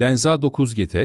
Denza 9 GT,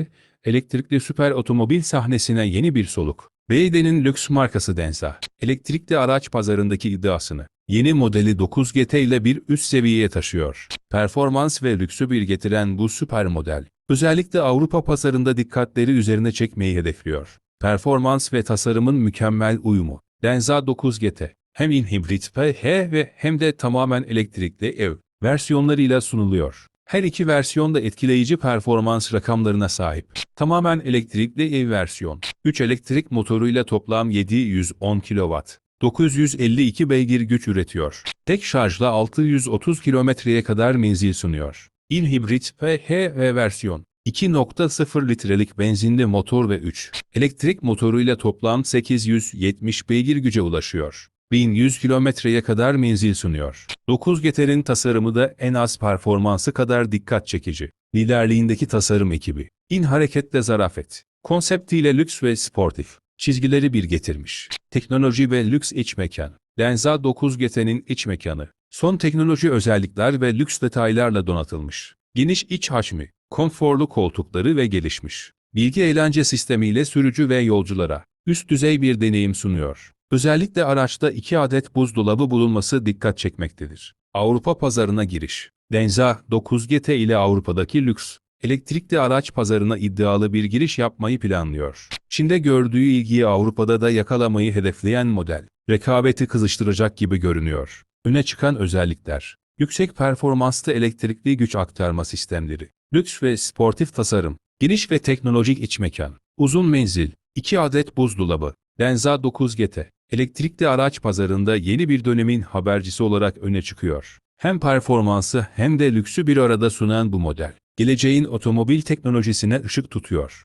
elektrikli süper otomobil sahnesine yeni bir soluk. BYD'nin lüks markası Denza, elektrikli araç pazarındaki iddiasını yeni modeli 9 GT ile bir üst seviyeye taşıyor. Performans ve lüksü bir getiren bu süper model, özellikle Avrupa pazarında dikkatleri üzerine çekmeyi hedefliyor. Performans ve tasarımın mükemmel uyumu. Denza 9 GT, hem in hibrit PH ve hem de tamamen elektrikli ev versiyonlarıyla sunuluyor. Her iki versiyon da etkileyici performans rakamlarına sahip. Tamamen elektrikli ev versiyon. 3 elektrik motoruyla toplam 710 kW. 952 beygir güç üretiyor. Tek şarjla 630 kilometreye kadar menzil sunuyor. İn hibrit PHV versiyon. 2.0 litrelik benzinli motor ve 3 elektrik motoruyla toplam 870 beygir güce ulaşıyor. 1100 kilometreye kadar menzil sunuyor. 9 GT'nin tasarımı da en az performansı kadar dikkat çekici. Liderliğindeki tasarım ekibi. İn hareketle zarafet. Konseptiyle lüks ve sportif. Çizgileri bir getirmiş. Teknoloji ve lüks iç mekan. Denza 9 GT'nin iç mekanı. Son teknoloji özellikler ve lüks detaylarla donatılmış. Geniş iç hacmi, konforlu koltukları ve gelişmiş. Bilgi eğlence sistemiyle sürücü ve yolculara üst düzey bir deneyim sunuyor. Özellikle araçta 2 adet buzdolabı bulunması dikkat çekmektedir. Avrupa pazarına giriş. Denza 9 GT ile Avrupa'daki lüks, elektrikli araç pazarına iddialı bir giriş yapmayı planlıyor. Çin'de gördüğü ilgiyi Avrupa'da da yakalamayı hedefleyen model, rekabeti kızıştıracak gibi görünüyor. Öne çıkan özellikler, yüksek performanslı elektrikli güç aktarma sistemleri, lüks ve sportif tasarım, geniş ve teknolojik iç mekan, uzun menzil, 2 adet buzdolabı, Denza 9 GT, elektrikli araç pazarında yeni bir dönemin habercisi olarak öne çıkıyor. Hem performansı hem de lüksü bir arada sunan bu model, geleceğin otomobil teknolojisine ışık tutuyor.